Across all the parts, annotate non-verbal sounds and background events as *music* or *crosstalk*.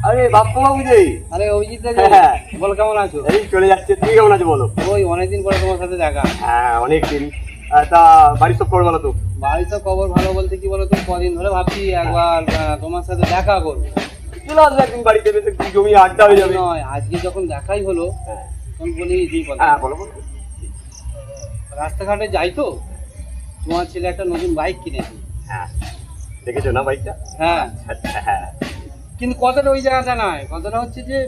আরে বাপ্পু বাবু যে আরে অভিজিৎ দা হ্যাঁ। বল কেমন আছো? এই চলে যাচ্ছে তুমি কেমন আছো বলো? ওই অনেকদিন পরে তোমার সাথে দেখা। হ্যাঁ অনেক দিন তা বাড়ির সব খবর বলো তো? বাড়ি তো খবর ভালো বলতে কি বলো তো কদিন ধরে ভাবছি একবার তোমার সাথে দেখা করব। চলে আসবে একদিন বাড়িতে বেশি জমি আড্ডা হয়ে যাবে। নয় আজকে যখন দেখাই হলো হ্যাঁ। তখন বলি দুই কথা হ্যাঁ বলো বলো। রাস্তাঘাটে যাই তো? তোমার ছেলে একটা নতুন বাইক কিনেছে। হ্যাঁ। দেখেছ না বাইকটা হ্যাঁ। আচ্ছা হ্যাঁ। কিন্তু কথাটা ওই জায়গাটা নয়। কথাটা হচ্ছে যে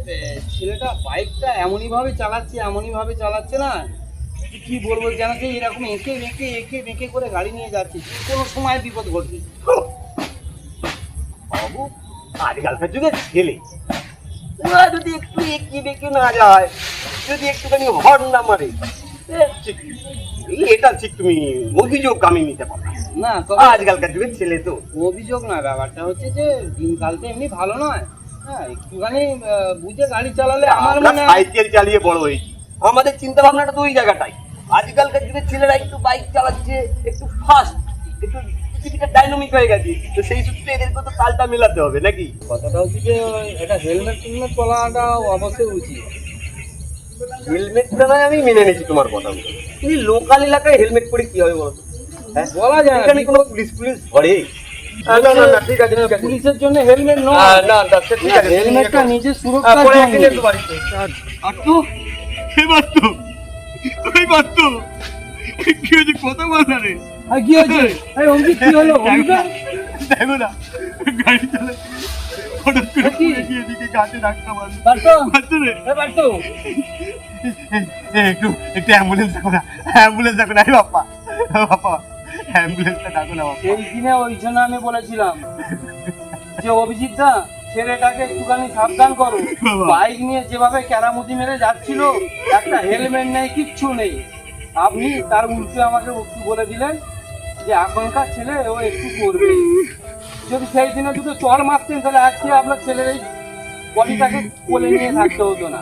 ছেলেটা বাইকটা এমনই ভাবে চালাচ্ছে এমনই ভাবে চালাচ্ছে না কি বলব যেন যে এরকম এঁকে বেঁকে এঁকে বেঁকে করে গাড়ি নিয়ে যাচ্ছে। কোনো সময় বিপদ ঘটবে। বাবু, আজকালকার যুগের ছেলে। ওরা যদি একটু এগিয়ে বেঁকে না যায়, যদি একটুখানি হর্ন না মারে এটা ঠিক তুমি অভিযোগ আমি নিতে পারো না। তবে আজকালকার যুগের ছেলে তো। অভিযোগ না ব্যাপারটা হচ্ছে যে দিনকাল তো এমনি ভালো নয়। হ্যাঁ একটুখানি বুঝে গাড়ি চালালে আমার মনে সাইকেল চালিয়ে বড় হয়েছি। আমাদের চিন্তা ভাবনাটা তো ওই জায়গাটাই। আজকালকার যুগের ছেলেরা একটু বাইক চালাচ্ছে একটু ফাস্ট একটু পৃথিবীটা ডাইনামিক হয়ে গেছে। তো সেই সূত্রে এদেরকে তো তালটা মেলাতে হবে নাকি? কথাটা হচ্ছে যে এটা হেলমেট টেলমেট চলাটা অবশ্যই উচিত। হেলমেটটা নয় আমি মেনে নিয়েছি তোমার কথা। কিন্তু লোকাল এলাকায় হেলমেট পরে কি হবে বলো? হ্যাঁ? বলা যায় এখানে কোনো পুলিশ পুলিশ ধরে? পুলিশের জন্য হেলমেট নয়। না না ঠিক আছে হেলমেটটা বাড়িতে। আটটু। এই বাস্তু ওই বাস্তু কি হয়েছে কথা বল রে। কি হয়েছে? কি হলো? *laughs* দেখো না গাড়ি চালাচ্ছে হঠাৎ করে পড়ে গিয়ে এদিকে গাছে ধাক্কা মারলো। পারতো রে। পারতো এই, এই, একটু একটু অ্যাম্বুলেন্স ডাকো না অ্যাম্বুলেন্স ডাকো না। বাপ্পা বাপ্পা অ্যাম্বুলেন্সটা ডাকো না বাপ্পা। সেই দিনে ওই জন্য আমি বলেছিলাম যে অভিজিৎ দা ছেলেটাকে একটুখানি সাবধান করো। বাইক নিয়ে যেভাবে ক্যারামতি মেরে যাচ্ছিল একটা হেলমেট নেই কিচ্ছু নেই। আপনি তার উল্টে আমাকে একটু বলে দিলেন যে এখনকার ছেলে ও একটু করবে। যদি সেই দিনে দুটো চর মারতেন, তাহলে আজকে আপনার ছেলের এই বডিটাকে কোলে নিয়ে থাকতে হতো না।